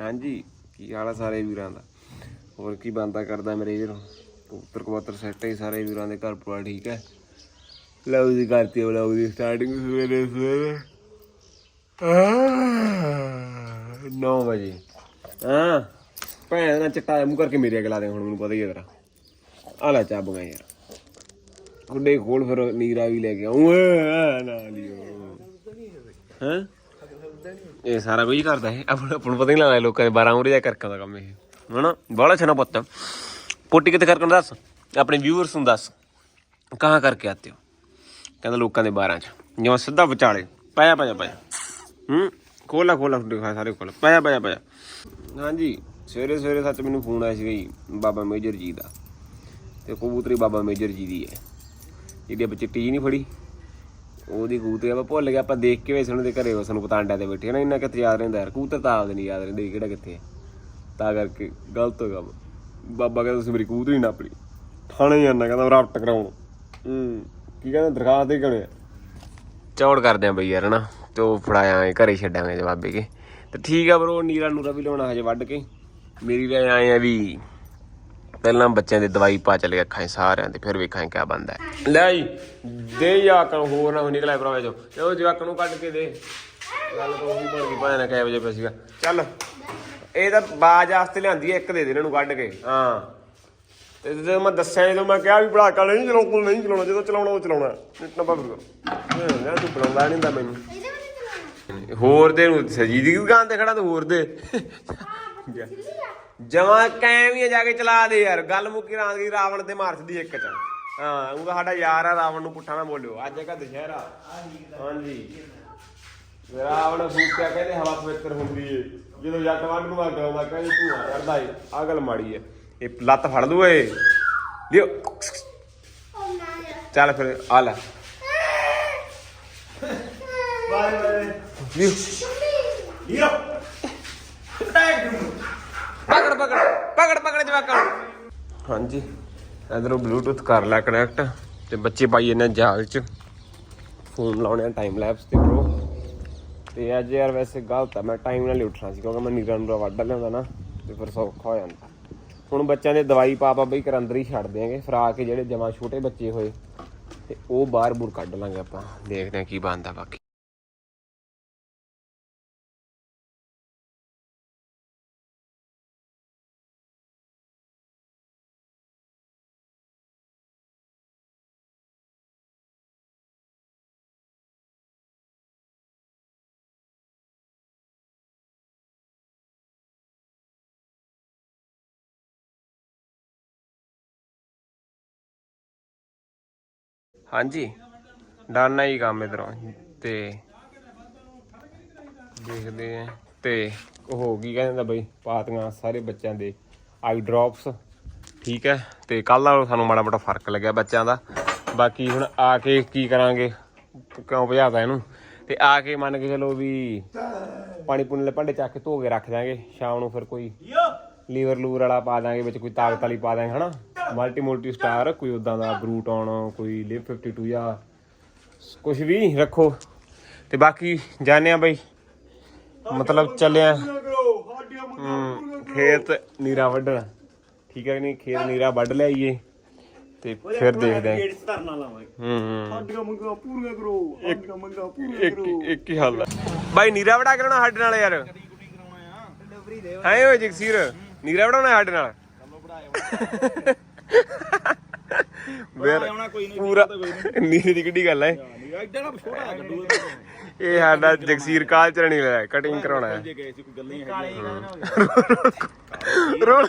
ਹਾਂਜੀ, ਕੀ ਹਾਲ ਆ ਸਾਰੇ ਵੀਰਾਂ ਦਾ? ਹੋਰ ਕੀ ਬੰਦਾ ਕਰਦਾ ਮੇਰੇ ਵੀਰੋ? ਕਬੂਤਰ ਕਬੂਤਰ ਸੈੱਟ ਹੈ ਸਾਰੇ ਵੀਰਾਂ ਦੇ, ਘਰ ਪੂਰਾ ਠੀਕ ਹੈ ਲਓ ਜੀ ਕਰਤੀ ਲਓ ਜੀ ਸਟਾਰਟਿੰਗ ਸਵੇਰੇ ਸਵੇਰੇ। 9 ਵਜੇ। ਹਾਂ, ਭੈਣ ਨਾਲ ਚਟਾ ਮੂੰਹ ਕਰਕੇ ਮੇਰੇ ਅਗਲਾ ਦੇ, ਹੁਣ ਮੈਨੂੰ ਪਤਾ ਹੀ ਹੈ ਤੇਰਾ। ਆ ਲੈ ਚਾਹ ਬਗਾ ਯਾਰ। ਗੁੱਡੇ ਖੋਲ ਫਿਰ ਨੀਰਾ ਵੀ ਲੈ ਕੇ ਆਉਂ ਨਾ ਲਿਓ। ਹਾਂ? ਇਹ ਸਾਰਾ ਕੁਝ ਕਰਦਾ ਹੈ ਆਪਾਂ ਆਪਾਂ ਨੂੰ ਪਤਾ ਨਹੀਂ ਲੱਗਦਾ ਲੋਕਾਂ ਦੇ 12 ਉਰੇ ਦਾ ਕਰਕਾਂ ਦਾ ਕੰਮ ਇਹ। ਹਨਾ? ਬਾਹਲਾ ਛਣਾ ਪੁੱਤ। ਪੋਟੀ ਕਿਤੇ ਕਰਕੇ ਦੱਸ? ਆਪਣੇ ਵਿਊਅਰਸ ਨੂੰ ਦੱਸ। ਕਹਾਂ ਕਰਕੇ ਆਤੇ ਹੋ? ਕਹਿੰਦਾ ਲੋਕਾਂ ਦੇ 12 ਚ। ਜਿਵੇਂ ਸਿੱਧਾ ਵਿਚਾਲੇ। ਪਾਇਆ ਪਾਇਆ ਪਾਇਆ। ਹੂੰ? ਖੋਲਾ ਖੋਲਾ ਦਿਖਾ ਸਾਰੇ ਖੋਲਾ ਪਾਇਆ ਪਾਇਆ ਪਾਇਆ। ਹਾਂਜੀ। ਸਵੇਰੇ ਸਵੇਰੇ ਸੱਚ ਮੈਨੂੰ ਫੋਨ ਆਇਆ ਸੀ ਬਾਬਾ ਮੇਜਰ ਜੀ ਦਾ। ਤੇ ਕਬੂਤਰੀ ਬਾਬਾ ਮੇਜਰ ਜੀ ਦੀ ਹੈ। ਜਿਹਦੀ ਆਪਾਂ ਚਿੱਟੀ ਜੀ ਨਹੀਂ ਫੜੀ। ਉਹਦੀ ਕਬੂਤਰੀ ਆਪਾਂ ਭੁੱਲ ਗਿਆ ਆਪਾਂ ਦੇਖ ਕੇ ਵੇ ਦੇ ਘਰੇ ਉਸ ਨੂੰ ਪਤਾਂਡਿਆਂ ਤੇ ਬੈਠੇ ਨਾ ਇੰਨਾ ਕਿੱਥੇ ਯਾਦ ਰਹਿੰਦਾ ਯਾਰ ਕਬੂਤਰ ਤਾਂ ਆਪਦੇ ਨਹੀਂ ਯਾਦ ਰਹਿੰਦੇ ਕਿਹੜਾ ਕਿੱਥੇ ਹੈ ਤਾਂ ਕਰਕੇ ਗਲਤ ਹੋ ਗਿਆ ਵਾ। ਬਾਬਾ ਕਹਿੰਦਾ ਤੁਸੀਂ ਮੇਰੀ ਕਬੂਤਰੀ ਨਾ ਆਪਣੀ ਥਾਣੇ ਜਾਣਾ ਕਹਿੰਦਾ ਰਾਪਟ ਕਰਾਉਣ। ਹੂੰ। ਕੀ ਕਹਿੰਦਾ ਦਰਖਾਸਤ ਦੇ ਕਿਉਂ ਚੌੜ ਕਰਦੇ ਆ ਬਈ ਯਾਰ ਨਾ ਤੇ ਉਹ ਫੜਾਇਆ ਘਰੇ ਛੱਡਾਂਗੇ ਜੇ ਬਾਬੇ ਕੇ। ਤੇ ਠੀਕ ਆ ਬਰੋ ਨੀਰਾ ਨੂਰਾ ਵੀ ਲਾਉਣਾ ਹਜੇ ਵੱਢ ਕੇ। ਮੇਰੀ ਲੈ ਆਏ ਆ ਵੀ ਪਹਿਲਾਂ ਬੱਚਿਆਂ ਦੀ ਦਵਾਈ ਪਾ ਚਲੇ ਅੱਖਾਂ 'ਚ ਸਾਰਿਆਂ ਤੇ ਫਿਰ ਵੇਖਾਂ ਕੀ ਬਣਦਾ ਹੈ। ਲੈ ਆਈ ਦੇ ਜਵਾਕਾਂ ਨੂੰ ਹੋਰ ਨਾ ਨਿਕਲਿਆ ਭਰਾਵੇ ਜੋ ਤੇ ਉਹ ਨੂੰ ਕੱਢ ਕੇ ਦੇ। ਗੱਲ ਤਾਂ ਉਹੀ ਬਣ ਗਈ ਭਾਵੇਂ ਨਾ ਕਹਿ ਵਜੇ ਪਿਆ ਚੱਲ, ਇਹ ਤਾਂ ਬਾਜ ਵਾਸਤੇ ਲਿਆਂਦੀ ਹੈ, ਇੱਕ ਦੇ ਦੇ ਇਹਨਾਂ ਨੂੰ ਕੱਢ ਕੇ। ਹਾਂ। ਤੇ ਜਦੋਂ ਮੈਂ ਦੱਸਿਆ, ਜਦੋਂ ਮੈਂ ਕਿਹਾ ਵੀ ਪੜਾਕਾ ਨਹੀਂ ਚਲਾਉਣਾ ਨਹੀਂ ਚਲਾਉਣਾ, ਜਦੋਂ ਚਲਾਉਣਾ, ਉਹ ਚਲਾਉਣਾ। ਨੱਬਾ ਫਿਰ ਮੈਂ ਤੂੰ ਬੁਲਾਉਂਦਾ ਨਹੀਂ ਹੁੰਦਾ ਮੈਨੂੰ। ਹੋਰ ਦੇ ਨੂੰ ਸਜੀ ਦੀ ਦੁਕਾਨ ਤੇ ਖੜਾ ਤੂੰ ਹੋਰ ਦੇ। ਜਮਾ ਕੈਵੀਆਂ ਜਾ ਕੇ ਚਲਾ ਦੇ ਯਾਰ। ਗੱਲ ਮੁੱਕੀ ਰਾਤ ਦੀ ਰਾਵਣ ਤੇ ਮਾਰਦੀ ਇੱਕ ਚ। ਹਾਂ ਉਹ ਸਾਡਾ ਯਾਰ ਆ ਰਾਵਣ ਨੂੰ ਪੁੱਠਾ ਨਾ ਬੋਲਿਓ। ਅੱਜ ਹੈਗਾ ਦੁਸ਼ਹਿਰਾ। ਹਾਂਜੀ। ਰਾਵਣ ਫੂਕਿਆ ਕਹਿੰਦੇ ਹਵਾ ਪਵਿੱਤਰ ਹੁੰਦੀ ਏ। ਜਦੋਂ ਜੱਟ ਵੱਢ ਨੂੰ ਅੱਗ ਆਉਂਦਾ ਕਹਿੰਦੇ ਧੂਆ ਚੜਦਾ ਏ। ਆ ਗੱਲ ਮਾੜੀ ਏ। ਇਹ ਲੱਤ ਫੜ ਲੂ ਏ ਲਿਓ। ਚੱਲ ਫਿਰ ਆ ਲੈ। ਲਿਓ। ਪਕੜ ਪਕੜ ਪਕੜ ਪਕੜ ਜਵਾਕਾਂ ਨੂੰ। ਹਾਂਜੀ, ਇਧਰੋਂ ਬਲੂਟੁੱਥ ਕਰ ਲਿਆ ਕਨੈਕਟ ਤੇ ਬੱਚੇ ਪਾਈ ਇਹਨਾਂ ਜਾਲ ਚ। ਫੋਨ ਲਾਉਣੇ ਆ ਟਾਈਮ ਲੈਪਸ ਤੇ ਬ్రో ਤੇ ਅੱਜ ਯਾਰ ਵੈਸੇ ਗਲਤ ਆ, ਮੈਂ ਟਾਈਮ ਨਾਲ ਹੀ ਉੱਠਣਾ ਸੀ ਕਿਉਂਕਿ ਮੈਂ ਨੀਰਾਂ ਨੂੰ ਵੱਢ ਲਿਆਉਂਦਾ ਨਾ, ਤੇ ਫਿਰ ਸੌਖਾ ਹੋ ਜਾਂਦਾ। ਹੁਣ ਬੱਚਿਆਂ ਦੇ ਦਵਾਈ ਪਾ ਪਾ ਬਈ ਕਰ ਅੰਦਰ ਹੀ ਛੱਡ ਦਿਆਂਗੇ, ਫਰਾ ਕੇ ਜਿਹੜੇ ਜਮਾ ਛੋਟੇ ਬੱਚੇ ਹੋਏ, ਤੇ ਉਹ ਬਾਹਰ ਬੁਰ ਕੱਢ ਲਾਂਗੇ ਆਪਾਂ। ਦੇਖਦੇ ਹਾਂ ਕੀ ਬਣਦਾ ਬਾਕੀ। ਹਾਂਜੀ। ਡਾਨਾ ਹੀ ਕੰਮ ਇਧਰੋਂ। ਤੇ ਦੇਖਦੇ ਆ। ਤੇ ਉਹ ਕੀ ਗਈ ਕਹਿੰਦਾ ਬਈ, ਪਾਤੀਆਂ ਸਾਰੇ ਬੱਚਿਆਂ ਦੇ ਆਈ ਡ੍ਰੌਪਸ ਠੀਕ ਹੈ। ਤੇ ਕੱਲ ਨਾਲੋਂ ਸਾਨੂੰ ਮਾੜਾ ਮੋਟਾ ਫ਼ਰਕ ਲੱਗਿਆ ਬੱਚਿਆਂ ਦਾ। ਬਾਕੀ ਹੁਣ ਆ ਕੇ ਕੀ ਕਰਾਂਗੇ? ਕਿਉਂ ਭਜਾਤਾ ਇਹਨੂੰ? ਤੇ ਆ ਕੇ ਮੰਨ ਕੇ ਚਲੋ ਵੀ ਪਾਣੀ ਪੁਣੀ ਦੇ ਭਾਂਡੇ ਚੱਕ ਕੇ ਧੋ ਕੇ ਰੱਖ ਦਾਂਗੇ ਸ਼ਾਮ ਨੂੰ ਫਿਰ ਕੋਈ ਲੀਵਰ ਲੂਵਰ ਵਾਲਾ ਪਾ ਦਾਂਗੇ ਵਿੱਚ ਕੋਈ ਤਾਕਤ ਵਾਲੀ ਪਾ ਦਾਂਗੇ ਹਨਾ? ਮਲਟੀ ਮਲਟੀ ਸਟਾਰ ਕੋਈ ਉਦਾਂ ਦਾ ਬਰੂਟ ਆਨ ਕੋਈ ਲਿਵ 52 ਜਾਂ ਕੁਝ ਵੀ ਰੱਖੋ। ਤੇ ਬਾਕੀ ਜਾਣਿਆ ਬਈ ਮਤਲਬ ਚੱਲਿਆ ਖੇਤ ਨੀਰਾ ਵੱਢਣ। ਠੀਕ ਹੈ ਕਿ ਨਹੀਂ? ਖੇਤ ਨੀਰਾ ਵੱਢ ਲਿਆਈਏ ਤੇ ਫਿਰ ਦੇਖਦੇ ਆਂ। ਗੇਟਸ ਧਰਨਾ ਲਾਵਾਂਗੇ। ਹੂੰ ਹੂੰ। ਸਾਡੀਆਂ ਮੰਗਾਂ ਪੂਰੀਆਂ ਕਰੋ ਸਾਡੀਆਂ ਮੰਗਾਂ ਪੂਰੀਆਂ ਇੱਕ ਇੱਕ ਹੀ ਹੱਲ ਹੈ ਬਾਈ ਨੀਰਾ ਵੜਾ ਕੇ ਲਾਉਣਾ ਸਾਡੇ ਨਾਲ ਯਾਰ। ਡਿਲੀਵਰੀ ਦੇ ਹੈ ਓਏ ਜਗਸੀਰ? ਨੀਰਾ ਵੜਾਉਣਾ ਸਾਡੇ ਨਾਲ? ਵੇਰ ਆਉਣਾ ਕੋਈ ਨਹੀਂ ਪੂਰਾ ਨੀਰੇ ਦੀ ਕਿੱਡੀ ਗੱਲ ਹੈ। ਐਡਾ ਨਾ ਛੋਟਾ ਜਿਹਾ ਗੱਡੂ ਇਹ ਸਾਡਾ ਜਗਸੀਰ ਕਾਲ ਚਰਣੀ ਲੈ ਕਟਿੰਗ ਕਰਾਉਣਾ ਹੈ। ਰੋਲ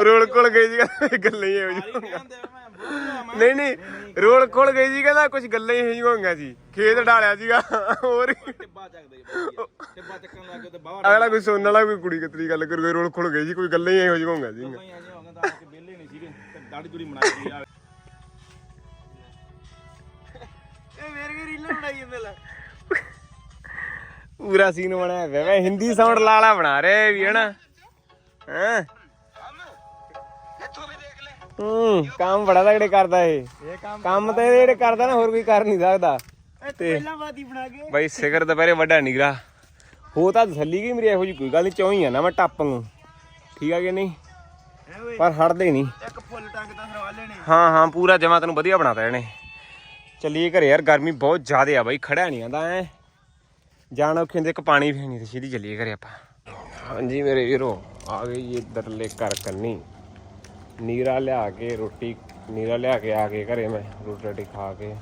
ਰੋਲ ਕੋਲ ਗਈ ਜੀ ਗੱਲਾਂ ਹੀ ਇਹੋ ਨਹੀਂ ਨਹੀਂ ਰੋਲ ਕੋਲ ਗਈ ਜੀ ਕਹਿੰਦਾ ਕੁਝ ਗੱਲਾਂ ਹੀ ਇਹੋ ਜਿਹੀਆਂ ਹੋਈਆਂ ਸੀ ਖੇਤ ਢਾਲਿਆ ਸੀਗਾ ਹੋਰ ਟਿੱਬਾ ਚੱਕਦੇ ਜੀ ਵਧੀਆ। ਟਿੱਬਾ ਚੱਕਣ ਲੱਗ ਗਏ ਤੇ ਬਾਹਰ ਅਗਲਾ ਕੋਈ ਸੁਣਨ ਵਾਲਾ ਕੋਈ ਕੁੜੀ ਕਿਤਰੀ ਗੱਲ ਕਰ ਰੋਲ ਖੁੱਲ ਗਈ ਜੀ ਕੋਈ ਗੱਲਾਂ ਹੀ ਇਹੋ ਹੋਈਆਂ ਸੀ ਕੋਈ ਆਏ ਹੋ ਗਿਆ ਤਾਂ ਕਿ ਵਿਹਲੇ ਨਹੀਂ ਸੀਗੇ ਤੇ ਦਾੜੀ ਦੂੜੀ ਬਣਾਈ ਆ। ਇਹ ਮੇਰੇ ਕੇ ਰੀਲਾਂ ਬਣਾਈ ਜਾਂਦੇ ਲੈ। ਪੂਰਾ ਸੀਨ ਬਣਾਇਆ ਵੇ ਹਿੰਦੀ ਸਾਊਂਡ ਲਾਲਾ ਬਣਾ ਰਹੇ ਵੀ ਹਨਾ? ਹਾਂ? ਹੂੰ ਕੰਮ ਬੜਾ ਤਗੜੇ ਕਰਦਾ ਇਹ। ਕੰਮ ਤਾਂ ਇਹ ਜਿਹੜੇ ਕਰਦਾ ਨਾ ਹੋਰ ਕੋਈ ਕਰ ਨਹੀਂ ਸਕਦਾ। ਤੇ ਪਹਿਲਾਂ ਬਾਦੀ ਬਣਾ ਕੇ। ਬਾਈ ਸਿਖਰ ਦੁਪਹਿਰੇ ਵੱਡਾ ਨੀਰਾ ਹੋ ਤਾਂ ਤਸੱਲੀ ਗਈ ਮੇਰੀ ਇਹੋ ਜੀ ਕੋਈ ਗੱਲ ਨਹੀਂ ਚੌਂ ਹੀ ਆ ਨਾ ਮੈਂ ਟੱਪ ਨੂੰ ਠੀਕ ਆ ਕਿ ਨਹੀਂ? ਪਰ ਹਟਦੇ ਨਹੀਂ ਇੱਕ ਫੁੱਲ ਟੰਗ ਤਾਂ ਸਰਵਾਲੇ ਨੇ ਹਾਂ ਹਾਂ ਪੂਰਾ ਜਮਾ ਤੈਨੂੰ ਵਧੀਆ ਬਣਾਤਾ ਇਹਨੇ। ਚੱਲੀਏ ਘਰੇ ਯਾਰ ਗਰਮੀ ਬਹੁਤ ਜ਼ਿਆਦਾ ਆ ਬਾਈ ਖੜਿਆ ਨਹੀਂ ਆਂਦਾ ਐ। ਜਾਣ ਔਖੇ ਹੁੰਦੇ ਇੱਕ ਪਾਣੀ ਵੀ ਨਹੀਂ ਤੇ ਸਿੱਧੀ ਚੱਲੀਏ ਘਰੇ ਆਪਾਂ। ਹਾਂਜੀ ਮੇਰੇ ਵੀਰੋ ਆ ਗਈ ਇੱਧਰਲੇ ਘਰ ਕੰਨੀ। ਨੀਰਾ ਲਿਆ ਕੇ ਰੋਟੀ ਨੀਰਾ ਲਿਆ ਕੇ ਆ ਕੇ ਘਰੇ ਮੈਂ ਰੋਟੀ ਰਾਟੀ ਖਾ ਕੇ।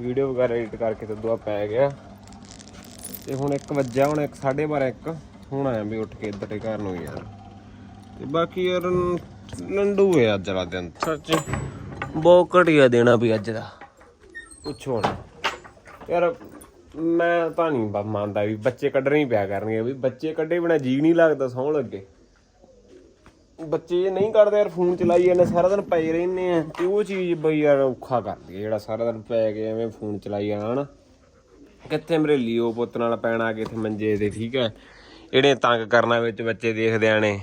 ਵੀਡੀਓ ਵਗੈਰਾ ਐਡਿਟ ਕਰਕੇ ਤੇ ਦੁਆ ਪੈ ਗਿਆ। ਤੇ ਹੁਣ 1 ਵਜਿਆ ਹੁਣ 1:30 ਇੱਕ। ਹੁਣ ਆਇਆ ਵੀ ਉੱਠ ਕੇ ਇੱਧਰ ਦੇ ਘਰ ਨੂੰ ਯਾਰ। ਤੇ ਬਾਕੀ ਯਾਰ ਲੰਡੂ ਹੈ ਅੱਜ ਦਾ ਦਿਨ। ਸੱਚ ਬਹੁਤ ਘਟੀਆ ਦੇਣਾ ਵੀ ਅੱਜ ਦਾ। ਪੁੱਛੋ ਨਾ। ਯਾਰ ਮੈਂ ਤਾਂ ਨਹੀਂ ਮੰਨਦਾ ਵੀ ਬੱਚੇ ਕੱਢਣੇ ਹੀ ਪਿਆ ਕਰਨਗੇ ਵੀ ਬੱਚੇ ਕੱਢੇ ਬਿਨਾ ਜੀ ਨਹੀਂ ਲੱਗਦਾ ਸੌਣ ਲੱਗੇ। ਬੱਚੇ ਜੇ ਨਹੀਂ ਕਰਦੇ ਯਾਰ, ਫੋਨ ਚਲਾਈ ਜਾਂਦੇ, ਸਾਰਾ ਦਿਨ ਪਏ ਰਹਿੰਦੇ ਆ। ਤੇ ਉਹ ਚੀਜ਼ ਬਈ ਯਾਰ ਔਖਾ ਕਰਦੀ ਹੈ ਜਿਹੜਾ ਸਾਰਾ ਦਿਨ ਪੈ ਕੇ ਐਵੇਂ ਫੋਨ ਚਲਾਈ ਜਾਣਾ ਹਨਾ। ਕਿੱਥੇ ਮੇਰੇ ਲਿਓ ਪੁੱਤ ਨਾਲ ਪੈਣਾ, ਕਿੱਥੇ ਮੰਜੇ ਤੇ, ਠੀਕ ਹੈ ਇਹਨੇ ਤੰਗ ਕਰਨਾ ਵਿੱਚ ਬੱਚੇ ਦੇਖਦਿਆਂ ਨੇ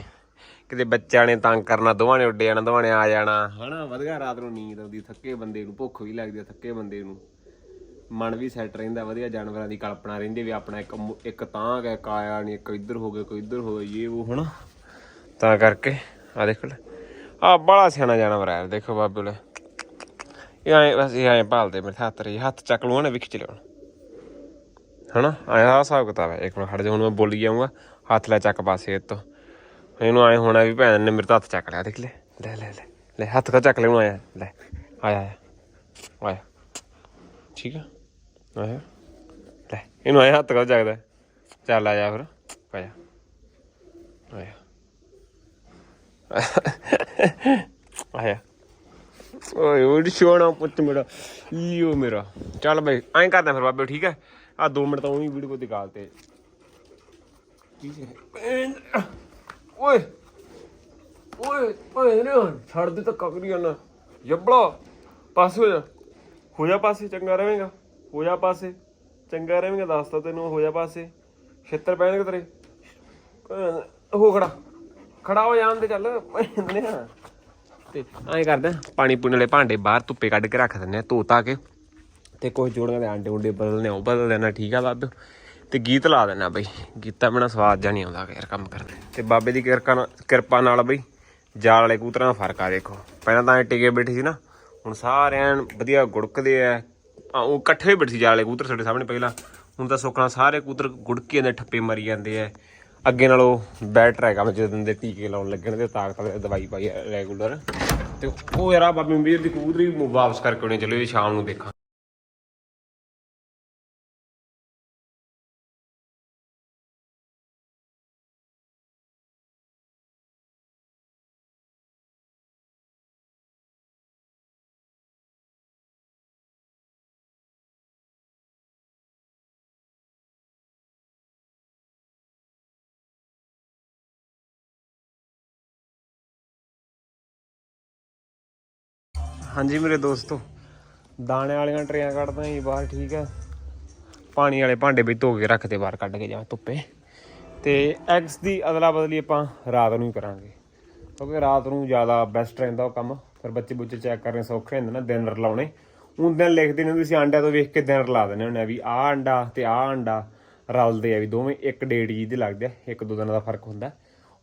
ਕਿਤੇ ਬੱਚਿਆਂ ਨੇ ਤੰਗ ਕਰਨਾ, ਦੋਵਾਂ ਨੇ ਉੱਡੇ ਜਾਣਾ, ਦੋਵਾਂ ਨੇ ਆ ਜਾਣਾ। ਹਨਾ, ਵਧੀਆ ਰਾਤ ਨੂੰ ਨੀਂਦ ਆਉਂਦੀ, ਥੱਕੇ ਬੰਦੇ ਨੂੰ, ਭੁੱਖ ਵੀ ਲੱਗਦੀ ਆ ਥੱਕੇ ਬੰਦੇ ਨੂੰ। ਮਨ ਵੀ ਸੈੱਟ ਰਹਿੰਦਾ, ਵਧੀਆ ਜਾਨਵਰਾਂ ਦੀ ਕਲਪਨਾ ਰਹਿੰਦੀ ਵੀ ਆਪਣਾ ਇੱਕ ਮੁ- ਇੱਕ ਤਾਂ ਹੈ ਕਾਇਆ ਨਹੀਂ ਇੱਕ ਇੱਧਰ ਹੋ ਗਿਆ, ਕੋਈ ਇੱਧਰ ਹੋ ਗਿਆ, ਇਹ ਉਹ, ਹਨਾ। ਤਾਂ ਕਰਕੇ ਆ ਦੇਖ ਲੈ। ਆ ਬੜਾ ਸਿਆਣਾ ਜਾਨਵਰ ਆ ਦੇਖੋ ਬਾਬੂ ਲੈ ਇਹ ਐ, ਬਸ ਇਹ ਐ ਭਾਲਦੇ ਮੇਰੇ ਹੱਥ ਰੇ, ਹੱਥ ਚੱਕ ਲੂਆ ਨਾ ਵਿਖ ਚ ਲਿਆਉਣ। ਹਨਾ? ਆਇਆ ਹਿਸਾਬ ਕਿਤਾਬ ਹੈ। ਇੱਕ ਮਿੰਟ, ਖੜ ਜਾ, ਹੁਣ ਮੈਂ ਬੋਲੀ ਜਾਊਂਗਾ। ਹੱਥ ਲੈ ਚੱਕ ਪਾਸੇ ਇਹ ਤੋਂ। ਇਹਨੂੰ ਆਏ ਹੋਣਾ ਵੀ ਭੈਣ ਨੇ ਮੇਰੇ ਤੋਂ ਹੱਥ ਚੱਕ ਲਿਆ, ਦੇਖ ਲੈ। ਲੈ ਲੈ ਲੈ ਲੈ, ਹੱਥ ਕਾ ਚੱਕ ਲੈ ਉਹਨੂੰ ਆਇਆ। ਲੈ, ਆਇਆ ਆਇਆ। ਆਇਆ। ਠੀਕ ਆ? ਆਇਆ। ਲੈ, ਇਹਨੂੰ ਆਇਆ ਹੱਥ ਕਾ ਚੱਕਦਾ? ਚੱਲ ਆ ਜਾ ਫਿਰ। ਆਇਆ ਆਇਆ। ਆਇਆ। ਓਏ, ਉਹ ਸ਼ੋਣਾ ਪੁੱਤ ਮੇਰਾ। ਲਿਓ ਮੇਰਾ। ਚੱਲ ਬਈ, ਐਂ ਕਰਦਾ ਫਿਰ ਬਾਬੇ, ਠੀਕ ਹੈ? ਆ 2 ਮਿੰਟ ਤਾਂ ਉਹੀ ਵੀਡੀਓ ਦੀ ਤੇ। ਓਏ ਓਏ ਓਏ ਨੇ ਛੱਡ ਦੇ ਤਾਂ ਕਕਰੀ ਨਾ ਜੱਬੜਾ ਪਾਸੇ ਹੋ ਜਾ। ਹੋ ਜਾ ਪਾਸੇ, ਚੰਗਾ ਰਵੇਂਗਾ ਹੋ ਜਾ ਪਾਸੇ। ਚੰਗਾ ਰਹੇਗਾ ਦੱਸਦਾ ਤੈਨੂੰ, ਹੋ ਜਾ ਪਾਸੇ। ਛੇਤਰ ਪੈਣਗੇ ਤੇਰੇ। ਹੋ ਖੜਾ। ਖੜਾ ਹੋ ਜਾਣ ਦੇ ਚੱਲ। ਭੈਣ ਨੇ ਤੇ ਐਂ ਕਰਦਾ ਪਾਣੀ ਪੂਣ ਵਾਲੇ ਭਾਂਡੇ ਬਾਹਰ ਧੁੱਪੇ ਕੱਢ ਕੇ ਰੱਖ ਦਿੰਦੇ ਆ ਧੋ ਤਾ ਕੇ। ਤੇ ਕੁਝ ਜੋੜਾਂ ਦੇ ਆਂਡੇ ਉਂਡੇ ਬਦਲਨੇ ਆ, ਉਹ ਬਦਲ ਦੇਣਾ ਠੀਕ ਆ ਬਾਬੇ। ਤੇ ਗੀਤ ਲਾ ਦੇਣਾ ਬਈ। ਗੀਤਾਂ ਬਿਨਾ ਸਵਾਦ ਜਾਂ ਨਹੀਂ ਆਉਂਦਾ ਯਾਰ ਕੰਮ ਕਰਦੇ ਤੇ ਬਾਬੇ ਦੀ ਕਿਰਪਾ ਨਾਲ ਕਿਰਪਾ ਨਾਲ ਬਈ ਜਾਲ ਵਾਲੇ ਕੂਤਰਾਂ ਦਾ ਫ਼ਰਕ ਆ ਦੇਖੋ। ਪਹਿਲਾਂ ਤਾਂ ਐ ਟਿਕੇ ਬੈਠੇ ਸੀ ਨਾ ਹੁਣ ਸਾਰੇ ਐਨ ਵਧੀਆ ਗੁੜਕਦੇ ਆ। ਆ, ਉਹ ਇਕੱਠੇ ਬੈਠੇ ਸੀ ਜਾਲ ਵਾਲੇ ਕੂਤਰ ਸਾਡੇ ਸਾਹਮਣੇ ਪਹਿਲਾਂ। ਹੁਣ ਤਾਂ ਸੁੱਕਣਾ ਸਾਰੇ ਕੂਤਰ ਗੁੜਕੀ ਜਾਂਦੇ ਠੱਪੇ ਮਰੀ ਜਾਂਦੇ ਆ। ਅੱਗੇ ਨਾਲੋਂ ਬੈਟਰ ਹੈਗਾ ਮੈਂ ਜਦੋਂ ਦੇ ਟੀਕੇ ਲਾਉਣ ਲੱਗਣ ਤੇ ਤਾਕਤ ਵਾਲੀ ਦਵਾਈ ਪਾਈ ਰੈਗੂਲਰ ਤੇ ਉਹ ਯਾਰ ਆ ਬਾਬੇ ਮੀਰ ਦੀ ਕਬੂਤਰੀ ਵਾਪਸ ਕਰਕੇ ਉਹਨੇ ਚਲੋ ਇਹ ਸ਼ਾਮ ਨੂੰ ਦੇਖਾਂ। ਹਾਂਜੀ ਮੇਰੇ ਦੋਸਤੋ, ਦਾਣੇ ਵਾਲੀਆਂ ਟਰੇਆਂ ਕੱਢਦਾ ਜੀ, ਬਾਹਰ ਠੀਕ ਹੈ। ਪਾਣੀ ਵਾਲੇ ਭਾਂਡੇ ਵੀ ਧੋ ਕੇ ਰੱਖਦੇ ਬਾਹਰ ਕੱਢ ਕੇ ਜਾਂ ਧੁੱਪੇ। ਤੇ ਐਗਸ ਦੀ ਅਦਲਾ ਬਦਲੀ ਆਪਾਂ ਰਾਤ ਨੂੰ ਹੀ ਕਰਾਂਗੇ। ਕਿਉਂਕਿ ਰਾਤ ਨੂੰ ਜ਼ਿਆਦਾ ਬੈਸਟ ਰਹਿੰਦਾ ਉਹ ਕੰਮ। ਫਿਰ ਬੱਚੇ ਬੁੱਚੇ ਚੈੱਕ ਕਰਨੇ ਸੌਖੇ ਹੁੰਦੇ ਨਾ ਦਿਨ ਰਲਾਉਣੇ ਉਹ ਦਿਨ ਲਿਖਦੇ ਨੇ ਤੁਸੀਂ ਆਂਡਿਆਂ ਤੋਂ ਵੇਖ ਕੇ ਦਿਨ ਰਲਾ ਦਿੰਦੇ ਹੁੰਦੇ ਆ ਵੀ ਆਹ ਅੰਡਾ ਤੇ ਆਹ ਅੰਡਾ ਰਲਦੇ ਆ ਵੀ ਦੋਵੇਂ, ਇੱਕ ਡੇਢ ਜੀ ਦੇ ਲੱਗਦੇ ਆ, ਇੱਕ ਦੋ ਦਿਨਾਂ ਦਾ ਫ਼ਰਕ ਹੁੰਦਾ।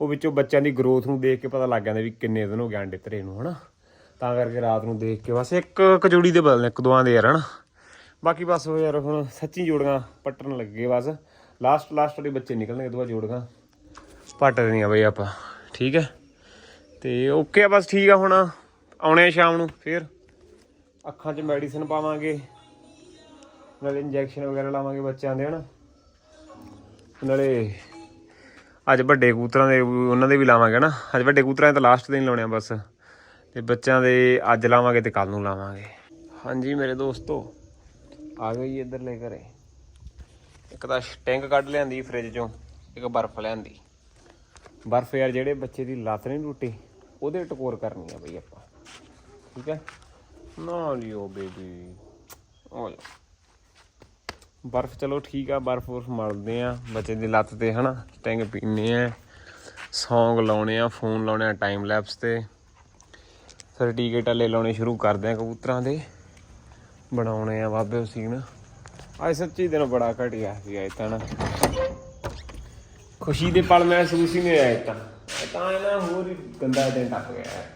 ਉਹ ਵਿੱਚੋਂ ਬੱਚਿਆਂ ਦੀ ਗਰੋਥ ਨੂੰ ਦੇਖ ਕੇ ਪਤਾ ਲੱਗ ਜਾਂਦਾ ਵੀ ਕਿੰਨੇ ਦਿਨ ਹੋ ਗਏ ਅੰਡੇ ਧਰੇ ਨੂੰ, ਹਨਾ। ਤਾਂ ਕਰਕੇ ਰਾਤ ਨੂੰ ਦੇਖ ਕੇ ਬਸ ਇੱਕ ਕਜੋੜੀ ਦੇ ਬਦਲਨੇ ਇੱਕ ਦੋਆਂ ਦੇ ਯਾਰ, ਹਨਾ? ਬਾਕੀ ਬਸ ਉਹ ਯਾਰ ਹੁਣ ਸੱਚੀ ਜੋੜੀਆਂ ਪੱਟਣ ਲੱਗੇ ਬਸ। ਲਾਸਟ ਲਾਸਟ ਵਾਲੇ ਬੱਚੇ ਨਿਕਲਣਗੇ ਦੋਆ ਜੋੜੀਆਂ। ਪੱਟ ਦੇਣੀਆਂ ਬਈ ਆਪਾਂ, ਠੀਕ ਹੈ? ਤੇ ਓਕੇ ਆ ਬਸ, ਠੀਕ ਆ ਹੁਣ। ਆਉਣੇ ਆ ਸ਼ਾਮ ਨੂੰ, ਫੇਰ। ਅੱਖਾਂ 'ਚ ਮੈਡੀਸਿਨ ਪਾਵਾਂਗੇ। ਨਾਲੇ ਇੰਜੈਕਸ਼ਨ ਵਗੈਰਾ ਲਾਵਾਂਗੇ ਬੱਚਿਆਂ ਦੇ, ਹਨਾ? ਨਾਲੇ ਅੱਜ ਵੱਡੇ ਕੂਤਰਾਂ ਦੇ, ਉਹਨਾਂ ਦੇ ਵੀ ਲਾਵਾਂਗੇ ਨਾ ਅੱਜ ਵੱਡੇ ਕੂਤਰਾਂ ਦੇ ਤਾਂ ਲਾਸਟ ਦਿਨ ਲਾਉਣੇ ਆ ਬਸ। ਤੇ ਬੱਚਿਆਂ ਦੇ ਅੱਜ ਲਾਵਾਂਗੇ ਤੇ ਕੱਲ ਨੂੰ ਲਾਵਾਂਗੇ। ਹਾਂਜੀ ਮੇਰੇ ਦੋਸਤੋ, ਆ ਗਏ ਜੀ ਇੱਧਰਲੇ ਘਰੇ। ਇੱਕ ਤਾਂ ਟੈਂਕ ਕੱਢ ਲਿਆਂਦੀ ਫ੍ਰਿਜ ਚੋਂ, ਇੱਕ ਬਰਫ਼ ਲਿਆਂਦੀ। ਬਰਫ਼ ਯਾਰ ਜਿਹੜੇ ਬੱਚੇ ਦੀ ਲੱਤ ਨਹੀਂ ਟੁੱਟੀ, ਉਹਦੇ ਟਕੋਰ ਕਰਨੀ ਆ ਬਈ ਆਪਾਂ। ਠੀਕ ਹੈ? ਨਾ ਲਿਓ ਬੇਬੀ ਹੋ ਬਰਫ਼ ਚਲੋ ਠੀਕ ਆ, ਬਰਫ਼ ਬਰਫ਼ ਮਲਦੇ ਆ ਬੱਚੇ ਦੀ ਲੱਤ ਤੇ, ਹਨਾ? ਟੈਂਗ ਪੀਨੇ ਆ, ਸੌਂਗ ਲਾਉਣੇ ਆ, ਫੋਨ ਲਾਉਣੇ ਆ ਟਾਈਮ ਲੈਪਸ ਤੇ। ਫਿਰ ਲੈ ਲਾਉਣੇ ਸ਼ੁਰੂ ਕਰਦੇ ਆ ਕਬੂਤਰਾਂ ਦੇ। ਬਣਾਉਣੇ ਆ ਬਾਬੇ ਸੀਨ। ਅੱਜ ਸੱਚੀ ਦਿਨ ਬੜਾ ਘਟਿਆ ਸੀ ਅੱਜ ਤਾਂ ਨਾ। ਖੁਸ਼ੀ ਦੇ ਪਲ ਮਹਿਸੂਸ ਹੀ ਨਹੀਂ ਆਇਆ ਤਾਂ। ਤਾਂ ਇਹਨਾਂ ਹੋਰ ਹੀ ਗੰਦਾ ਦਿਨ ਟੱਪ ਗਿਆ।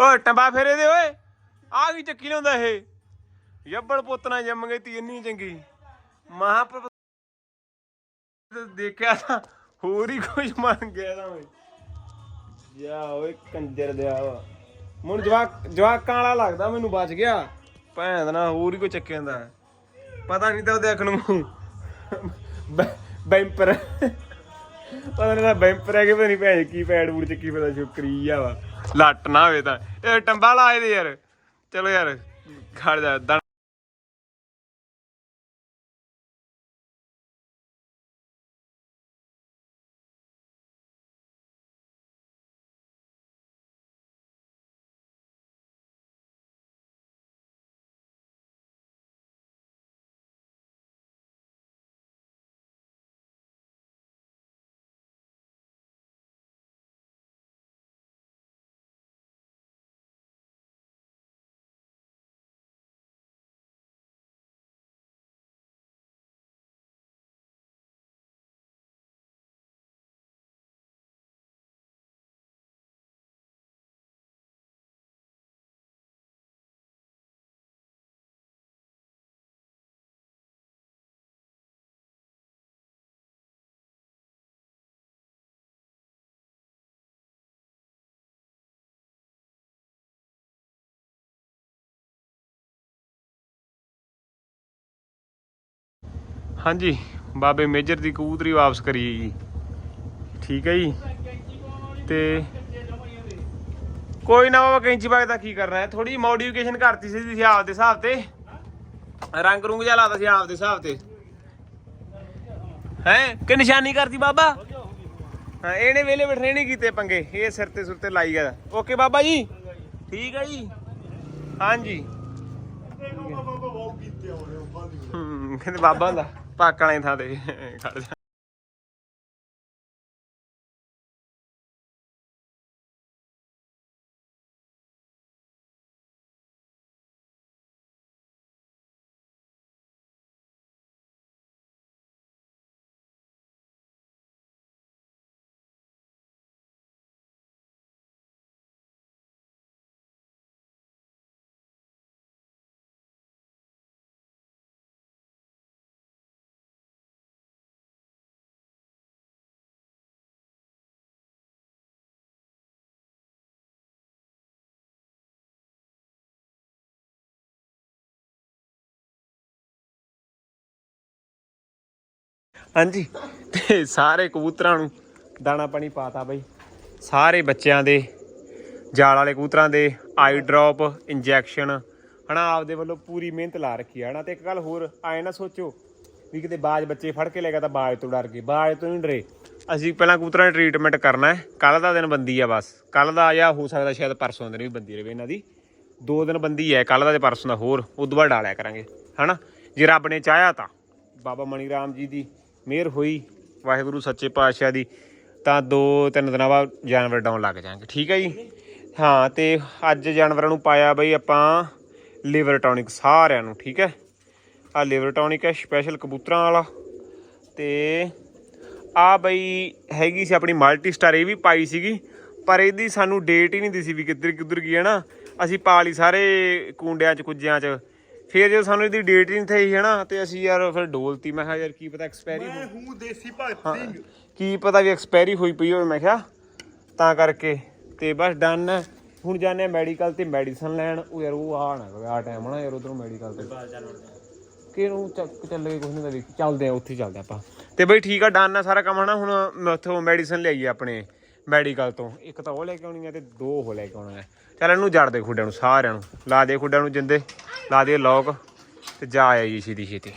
ਹੈ ਟੰਬਾ ਫੇਰੇ ਦੇ, ਓਏ। ਆ ਕੀ ਚੱਕੀ ਲਿਆਉਂਦਾ ਇਹ? ਯੱਬੜ ਪੁੱਤ ਨਾ ਜੰਮ ਗਈ ਤੀ, ਇੰਨੀ ਚੰਗੀ। ਮਹਾਪ੍ਰਭ ਦੇਖਿਆ ਤਾਂ ਹੋਰ ਹੀ ਕੁਝ ਮੰਗ ਗਿਆ ਤਾਂ ਓਏ। ਜਾ ਓਏ, ਕੰਜਰ ਦਿਆ ਵਾ। ਮੈਨੂੰ ਜਵਾਕ ਜਵਾਕਾਂ ਵਾਲਾ ਲੱਗਦਾ, ਮੈਨੂੰ ਬਚ ਗਿਆ। ਭੈਣ ਦਾ ਨਾ ਹੋਰ ਹੀ ਕੋਈ ਚੱਕਿਆ ਜਾਂਦਾ ਪਤਾ ਨਹੀਂ ਤਾਂ ਉਹਦੇ ਦੇਖ ਨੂੰ ਬੈਂਪਰ। ਪਤਾ ਨਹੀਂ ਬੈਂਪਰ ਹੈ ਕਿ ਪਤਾ ਨਹੀਂ ਭੈਣ ਕੀ ਪੈੜ ਬੂੜ ਚੱਕੀ ਪਤਾ ਸ਼ੁਕਰੀ ਆ ਵਾ। ਲੱਟ ਨਾ ਹੋਵੇ ਤਾਂ। ਇਹ ਟੰਬਾ ਲਾਏ ਦੇ ਯਾਰ। ਚਲੋ ਯਾਰ ਖੜ ਜਾ ਹਾਂਜੀ ਬਾਬੇ ਮੇਜਰ ਦੀ ਕਬੂਤਰੀ ਵਾਪਸ ਕਰੀ ਜੀ ਠੀਕ ਹੈ ਜੀ? ਤੇ ਕੋਈ ਨਾ ਬਾਬਾ ਕੈਂਚੀ ਬਾਗ ਦਾ ਕੀ ਕਰਨਾ ਹੈ? ਥੋੜੀ ਮੋਡੀਫਿਕੇਸ਼ਨ ਕਰਤੀ ਸੀ ਤੁਸੀਂ ਆਪਦੇ ਹਿਸਾਬ ਤੇ। ਰੰਗ ਰੁੰਗ ਜਿਹਾ ਲਾਤਾ ਸੀ ਆਪਦੇ ਹਿਸਾਬ ਤੇ। ਹੈ? ਕਿ ਨਿਸ਼ਾਨੀ ਕਰਤੀ ਬਾਬਾ? ਹਾਂ ਇਹਨੇ ਵੇਲੇ ਬੈਠੇ ਨਹੀਂ ਕੀਤੇ ਪੰਗੇ। ਇਹ ਸਿਰ ਤੇ ਸੁਰ ਤੇ ਲਾਈ ਗਿਆ। ਓਕੇ ਬਾਬਾ ਜੀ? ਠੀਕ ਹੈ ਜੀ? ਹਾਂਜੀ। ਕਹਿੰਦੇ ਬਾਬਾ ਹੁੰਦਾ। ਪਾਕਾਂ ਵਾਲੀ ਥਾਂ ਤੇ ਖੜ ਜਾ ਹਾਂਜੀ। ਤੇ ਸਾਰੇ ਕਬੂਤਰਾਂ ਨੂੰ ਦਾਣਾ ਪਾਣੀ ਪਾਤਾ ਬਈ। ਸਾਰੇ ਬੱਚਿਆਂ ਦੇ, ਜਾਲ ਵਾਲੇ ਕਬੂਤਰਾਂ ਦੇ ਆਈ ਡ੍ਰੌਪ ਇੰਜੈਕਸ਼ਨ ਹਨਾ, ਆਪਦੇ ਵੱਲੋਂ ਪੂਰੀ ਮਿਹਨਤ ਲਾ ਰੱਖੀ ਹੈ ਹਨਾ। ਤੇ ਇੱਕ ਗੱਲ ਹੋਰ, ਆਏ ਨਾ ਸੋਚੋ ਵੀ ਕਿਤੇ ਬਾਜ ਬੱਚੇ ਫੜ ਕੇ ਲੈ ਗਿਆ ਤਾਂ ਬਾਜ ਤੋਂ ਡਰ ਗਏ, ਬਾਜ ਤੋਂ ਨਹੀਂ ਡਰੇ। ਅਸੀਂ ਪਹਿਲਾਂ ਕਬੂਤਰਾਂ ਦਾ ਟ੍ਰੀਟਮੈਂਟ ਕਰਨਾ ਹੈ ਕੱਲ ਦਾ ਦਿਨ ਬੰਦੀ ਆ ਬਸ। ਕੱਲ ਦਾ ਜਾਂ ਹੋ ਸਕਦਾ ਸ਼ਾਇਦ ਪਰਸੋਂ ਦਿਨ ਵੀ ਬੰਦੀ ਰਹੇ ਇਹਨਾਂ ਦੀ। ਦੋ ਦਿਨ ਬੰਦੀ ਹੈ ਕੱਲ ਦਾ ਤੇ ਪਰਸੋਂ ਦਾ, ਹੋਰ, ਉਦੋਂ ਬਾਅਦ ਡਾਲਿਆ ਕਰਾਂਗੇ, ਹਨਾ। ਜੇ ਰੱਬ ਨੇ ਚਾਹਿਆ ਤਾਂ, ਬਾਬਾ ਮਣੀ ਰਾਮ ਜੀ ਦੀ ਮਿਹਰ ਹੋਈ ਵਾਹਿਗੁਰੂ ਸੱਚੇ ਪਾਤਸ਼ਾਹ ਦੀ, ਤਾਂ ਦੋ ਤਿੰਨ ਦਿਨਾਂ ਬਾਅਦ ਜਾਨਵਰ ਡਾਉਣ ਲੱਗ ਜਾਣਗੇ। ਠੀਕ ਹੈ ਜੀ? ਹਾਂ, ਤੇ ਅੱਜ ਜਾਨਵਰਾਂ ਨੂੰ ਪਾਇਆ ਬਈ ਆਪਾਂ ਲਿਵਰ ਟੌਨਿਕ ਸਾਰਿਆਂ ਨੂੰ, ਠੀਕ ਹੈ? ਆ ਲਿਵਰ ਟੌਨਿਕ ਹੈ, ਸਪੈਸ਼ਲ ਕਬੂਤਰਾਂ ਵਾਲਾ। ਤੇ ਆ ਬਈ ਹੈਗੀ ਸੀ ਆਪਣੀ ਮਲਟੀ ਸਟਾਰ ਇਹ ਵੀ ਪਾਈ ਸੀਗੀ, ਪਰ ਇਹਦੀ ਸਾਨੂੰ ਡੇਟ ਹੀ ਨਹੀਂ ਦਿਸੀ ਵੀ ਕਿੱਧਰ ਕਿੱਧਰ ਗਈ ਹੈ ਨਾ। ਅਸੀਂ ਪਾ ਲਈ ਸਾਰੇ ਕੁੰਡਿਆਂ ਚ, ਕੁੱਜਿਆਂ ਚ। ਫਿਰ ਜਦੋਂ ਸਾਨੂੰ ਇਹਦੀ ਡੇਟ ਹੀ ਨਹੀਂ ਥਈ ਹੈ ਨਾ ਤੇ ਅਸੀਂ ਯਾਰ ਫਿਰ ਡੋਲਤੀ। ਮੈਂ ਕਿਹਾ ਯਾਰ ਕੀ ਪਤਾ ਐਕਸਪਾਇਰੀ ਮੈਂ ਹੂੰ ਦੇਸੀ ਭਗਤ ਹਾਂ ਸਿੰਘ ਕੀ ਪਤਾ ਵੀ ਐਕਸਪਾਇਰੀ ਹੋਈ ਪਈ ਹੋਵੇ ਮੈਂ ਕਿਹਾ ਤਾਂ ਕਰਕੇ। ਤੇ ਬਸ ਡਨ ਹੁਣ ਜਾਣੇ ਮੈਡੀਕਲ ਤੇ ਮੈਡੀਸਨ ਲੈਣ। ਉਹ ਯਾਰ ਉਹ ਆ ਨਾ ਆ ਟਾਈਮ ਨਾ ਯਾਰ ਉਧਰੋਂ ਮੈਡੀਕਲ ਤੇ। ਕਿਹਨੂੰ ਚੱਕ ਚੱਲ ਗਏ ਕੁਛ ਨਹੀਂ ਤਾਂ ਵੇਖੀ ਚੱਲਦੇ ਆ ਉੱਥੇ ਹੀ ਚੱਲਦੇ ਆਪਾਂ। ਤੇ ਬਈ ਠੀਕ ਆ ਡਨ ਆ ਸਾਰਾ ਕੰਮ ਹਨਾ ਹੁਣ ਮੈਂ ਉੱਥੋਂ ਮੈਡੀਸਨ ਲਿਆਈ ਆਪਣੇ ਮੈਡੀਕਲ ਤੋਂ। ਇੱਕ ਤਾਂ ਉਹ ਲੈ ਕੇ ਆਉਣੀ ਆ ਤੇ ਦੋ ਉਹ ਲੈ ਕੇ ਆਉਣਾ ਹੈ ਚੱਲ ਇਹਨੂੰ ਜੜ ਦੇ ਖੁੱਡਿਆਂ ਨੂੰ ਸਾਰਿਆਂ ਨੂੰ। ਲਾ ਦੇ ਖੁੱਡਿਆਂ ਨੂੰ ਜਿੰਦੇ। ਲਾ ਦੇ ਲੋਕ ਤੇ ਜਾ ਆਈ ਛੇਤੀ ਛੇਤੀ।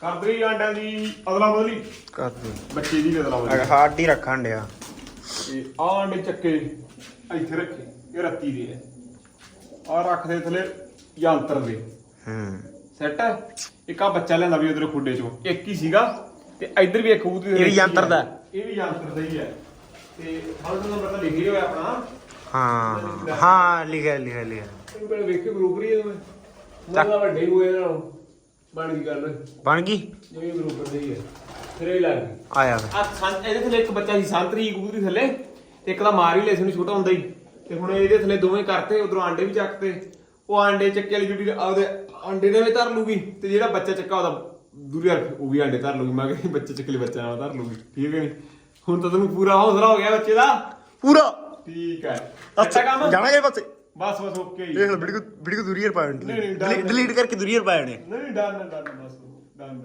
ਕਰਦਰੀ ਆਂਡਾਂ ਦੀ ਅਦਲਾ ਬਦਲੀ? ਕਰ ਬੱਚੇ ਦੀ ਅਦਲਾ ਬਦਲੀ। ਹਾਰਡ ਹੀ ਰੱਖਣ ਡਿਆ। ਤੇ ਆਹ ਅੰਡੇ ਚੱਕੇ ਇੱਥੇ ਰੱਖੇ ਇਹ ਰੱਤੀ ਦੇ ਆ। ਆ ਰੱਖਦੇ ਥਲੇ ਯੰਤਰ ਦੇ। ਹੂੰ। ਸੈੱਟ ਇੱਕ ਆ ਬੱਚਾ ਲੈਂਦਾ ਵੀ ਉਧਰ ਖੁੱਡੇ ਚੋਂ। ਇੱਕ ਹੀ ਸੀਗਾ ਤੇ ਇੱਧਰ ਵੀ ਇੱਕ ਕਬੂਤਰ ਇਹ ਵੀ ਯੰਤਰ ਦਾ? ਇਹ ਵੀ ਯੰਤਰ ਦਾ ਹੀ ਹੈ ਤੇ ਹਾਲ ਨੰਬਰ ਤਾਂ ਲਿਖਿਆ ਹੋਇਆ ਆਪਣਾ। ਹਾਂ। ਹਾਂ ਲਿਖਿਆ ਲਿਖਿਆ ਲਿਖਿਆ। ਇਹ ਪਹਿਲੇ ਵੇਖ ਕੇ ਗਰੁੱਪ ਰਹੀ ਇਹਦੇ ਮੈਂ ਤਾਂ ਵੱਡੇ ਹੋਏ ਨੂੰ ਬਣ ਗਈ ਗੱਲ। ਬਣ ਗਈ? ਜਿਵੇਂ ਗਰੁੱਪ ਦੇ ਹੀ ਹੈ ਫਿਰ ਇਹ ਲੱਗ ਗਈ। ਆਇਆ ਵੇ ਆ ਸੰਤ ਇਹਦੇ ਥੱਲੇ ਇੱਕ ਬੱਚਾ ਸੀ ਸੰਤਰੀ ਕਬੂਤਰੀ ਥੱਲੇ। ਤੇ ਇੱਕ ਦਾ ਮਾਰ ਹੀ ਲਿਆ ਸੀ ਉਹਨੂੰ ਛੋਟਾ ਹੁੰਦਾ ਹੀ। ਤੇ ਹੁਣ ਇਹਦੇ ਥੱਲੇ ਦੋਵੇਂ ਕਰਤੇ ਉਧਰੋਂ ਆਂਡੇ ਵੀ ਚੱਕਤੇ। ਉਹ ਆਂਡੇ ਚੱਕੇ ਵਾਲੀ ਜੁੜੀ ਆਪਦੇ ਆਂਡੇ ਦੇ ਵੀ ਧਰ ਲੂਗੀ ਤੇ ਜਿਹੜਾ ਬੱਚਾ ਚੱਕਾ ਉਹਦਾ ਦੂਰੀ ਰੱਖ ਉਹ ਵੀ ਆਂਡੇ ਧਰ ਲੂਗੀ ਮੈਂ ਕਹਿੰਦੀ ਬੱਚੇ ਚੱਕਲੇ ਬੱਚਾ ਨਾਲ ਧਰ ਲੂਗੀ ਠੀਕ ਹੈ ਨੀ? ਹੁਣ ਤਾਂ ਤੈਨੂੰ ਪੂਰਾ ਹੌਸਲਾ ਹੋ ਗਿਆ ਬੱਚੇ ਦਾ। ਪੂਰਾ? ਠੀਕ ਹੈ। ਅੱਛਾ ਕੰਮ। ਜਾਣਾ ਜੇ ਪਾਸੇ? ਬਸ ਬਸ ਓਕੇ ਹੀ ਦੇਖ ਲੈ ਵੀਡੀਓ ਵੀਡੀਓ ਦੂਰੀਅਰ ਪਾਉਣ ਨਹੀਂ, ਡਿਲੀਟ ਕਰਕੇ ਦੂਰੀਅਰ ਪਾਉਣੇ ਨਹੀਂ ਡਨ ਡਨ ਬਸ ਡਨ